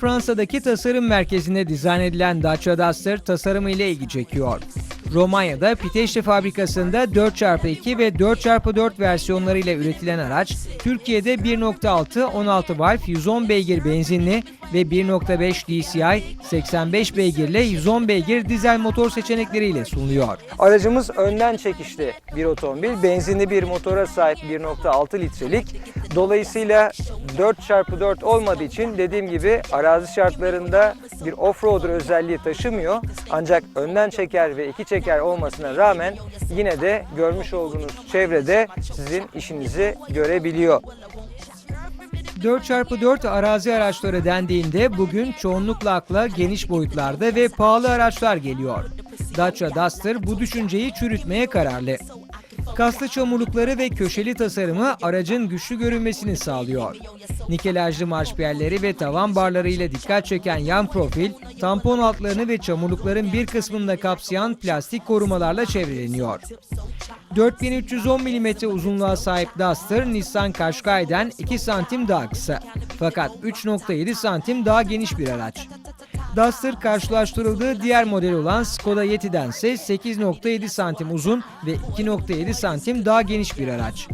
Fransa'daki tasarım merkezinde dizayn edilen Dacia Duster tasarımı ile ilgi çekiyor. Romanya'da Piteşli fabrikasında 4x2 ve 4x4 versiyonlarıyla üretilen araç, Türkiye'de 1.6 16 valve 110 beygir benzinli ve 1.5 DCI 85 beygirle 110 beygir dizel motor seçenekleriyle sunuluyor. Aracımız önden çekişli bir otomobil. Benzinli bir motora sahip 1.6 litrelik. Dolayısıyla 4x4 olmadığı için dediğim gibi arazi şartlarında bir off-roader özelliği taşımıyor. Ancak önden çeker ve iki çeker olmasına rağmen yine de görmüş olduğunuz çevrede sizin işinizi görebiliyor. 4x4 arazi araçları dendiğinde bugün çoğunlukla akla geniş boyutlarda ve pahalı araçlar geliyor. Dacia Duster bu düşünceyi çürütmeye kararlı. Kaslı çamurlukları ve köşeli tasarımı aracın güçlü görünmesini sağlıyor. Nikelajlı marşpiyerleri ve tavan barlarıyla dikkat çeken yan profil, tampon altlarını ve çamurlukların bir kısmını da kapsayan plastik korumalarla çevreleniyor. 4310 mm uzunluğa sahip Duster, Nissan Qashqai'den 2 santim daha kısa. Fakat 3.7 santim daha geniş bir araç. Duster karşılaştırıldığı diğer model olan Skoda Yeti'den ise 8.7 santim uzun ve 2.7 santim daha geniş bir araç.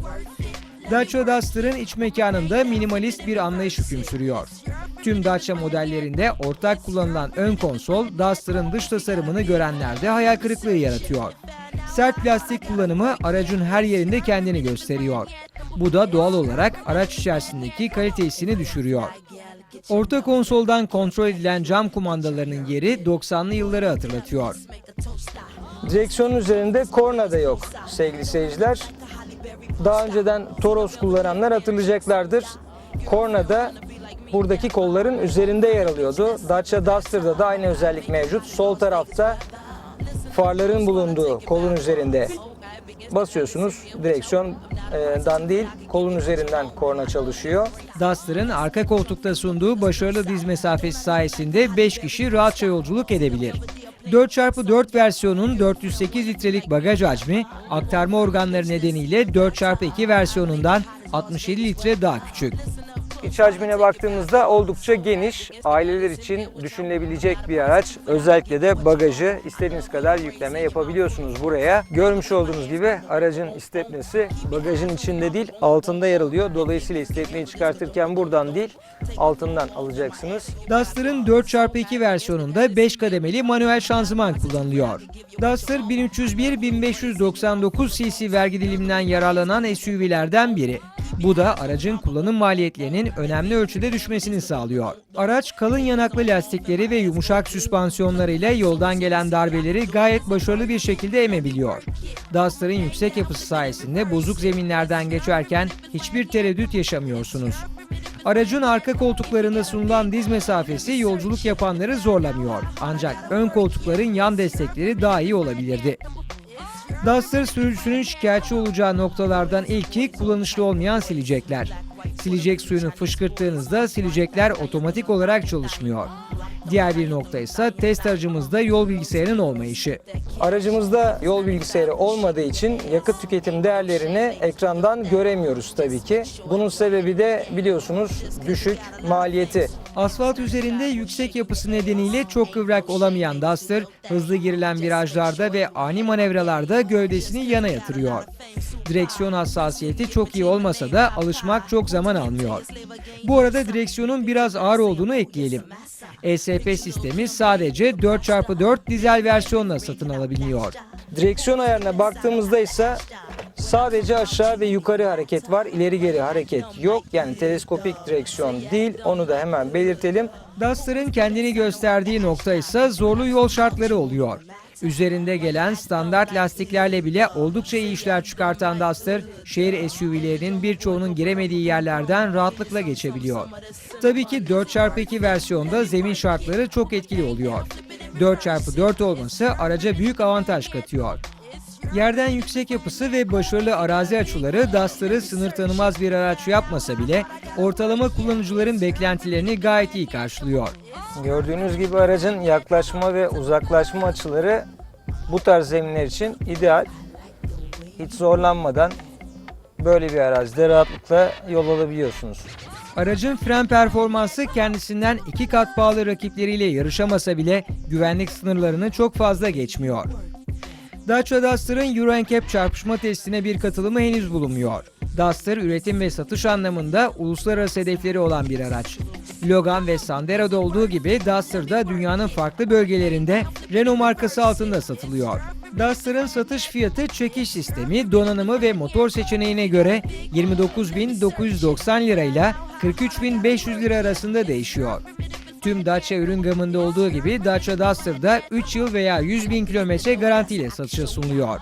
Dacia Duster'ın iç mekanında minimalist bir anlayış hüküm sürüyor. Tüm Dacia modellerinde ortak kullanılan ön konsol, Duster'ın dış tasarımını görenlerde hayal kırıklığı yaratıyor. Sert plastik kullanımı aracın her yerinde kendini gösteriyor. Bu da doğal olarak araç içerisindeki kalitesini düşürüyor. Orta konsoldan kontrol edilen cam kumandalarının yeri 90'lı yılları hatırlatıyor. Direksiyonun üzerinde korna da yok sevgili seyirciler. Daha önceden Toros kullananlar hatırlayacaklardır. Korna da buradaki kolların üzerinde yer alıyordu. Dacia Duster'da da aynı özellik mevcut. Sol tarafta farların bulunduğu kolun üzerinde basıyorsunuz. Direksiyondan değil kolun üzerinden korna çalışıyor. Duster'ın arka koltukta sunduğu başarılı diz mesafesi sayesinde 5 kişi rahatça yolculuk edebilir. 4x4 versiyonun 408 litrelik bagaj hacmi aktarma organları nedeniyle 4x2 versiyonundan 67 litre daha küçük. İç hacmine baktığımızda oldukça geniş, aileler için düşünülebilecek bir araç. Özellikle de bagajı istediğiniz kadar yükleme yapabiliyorsunuz buraya. Görmüş olduğunuz gibi aracın istepnesi bagajın içinde değil altında yer alıyor. Dolayısıyla istepneyi çıkartırken buradan değil altından alacaksınız. Duster'ın 4x2 versiyonunda 5 kademeli manuel şanzıman kullanılıyor. Duster 1301-1599 cc vergi diliminden yararlanan SUV'lerden biri. Bu da aracın kullanım maliyetlerinin önemli ölçüde düşmesini sağlıyor. Araç kalın yanaklı lastikleri ve yumuşak süspansiyonlarıyla yoldan gelen darbeleri gayet başarılı bir şekilde emebiliyor. Duster'ın yüksek yapısı sayesinde bozuk zeminlerden geçerken hiçbir tereddüt yaşamıyorsunuz. Aracın arka koltuklarında sunulan diz mesafesi yolculuk yapanları zorlamıyor. Ancak ön koltukların yan destekleri daha iyi olabilirdi. Duster sürücüsünün şikayetçi olacağı noktalardan ilki kullanışlı olmayan silecekler. Silecek suyunu fışkırttığınızda silecekler otomatik olarak çalışmıyor. Diğer bir nokta ise test aracımızda yol bilgisayarının olmayışı. Aracımızda yol bilgisayarı olmadığı için yakıt tüketim değerlerini ekrandan göremiyoruz tabii ki. Bunun sebebi de biliyorsunuz düşük maliyeti. Asfalt üzerinde yüksek yapısı nedeniyle çok kıvrak olamayan Duster, hızlı girilen virajlarda ve ani manevralarda gövdesini yana yatırıyor. Direksiyon hassasiyeti çok iyi olmasa da alışmak çok zaman almıyor. Bu arada direksiyonun biraz ağır olduğunu ekleyelim. ESP sistemi sadece 4x4 dizel versiyonla satın alabiliyor. Direksiyon ayarına baktığımızda ise sadece aşağı ve yukarı hareket var. ileri geri hareket yok. Yani teleskopik direksiyon değil. Onu da hemen belirtelim. Duster'ın kendini gösterdiği nokta ise zorlu yol şartları oluyor. Üzerinde gelen standart lastiklerle bile oldukça iyi işler çıkartan Duster, şehir SUV'lerinin birçoğunun giremediği yerlerden rahatlıkla geçebiliyor. Tabii ki 4x2 versiyonda zemin şartları çok etkili oluyor. 4x4 olması araca büyük avantaj katıyor. Yerden yüksek yapısı ve başarılı arazi açıları Duster'ı sınır tanımaz bir araç yapmasa bile ortalama kullanıcıların beklentilerini gayet iyi karşılıyor. Gördüğünüz gibi aracın yaklaşma ve uzaklaşma açıları bu tarz zeminler için ideal. Hiç zorlanmadan böyle bir arazide rahatlıkla yol alabiliyorsunuz. Aracın fren performansı kendisinden iki kat pahalı rakipleriyle yarışamasa bile güvenlik sınırlarını çok fazla geçmiyor. Dacia Duster'ın Euro NCAP çarpışma testine bir katılımı henüz bulunmuyor. Duster üretim ve satış anlamında uluslararası hedefleri olan bir araç. Logan ve Sandero'da olduğu gibi Duster da dünyanın farklı bölgelerinde Renault markası altında satılıyor. Duster'ın satış fiyatı çekiş sistemi, donanımı ve motor seçeneğine göre 29.990 lirayla 43.500 lira arasında değişiyor. Tüm Dacia ürün gamında olduğu gibi Dacia Duster'da 3 yıl veya 100 bin kilometre garantiyle satışa sunuluyor.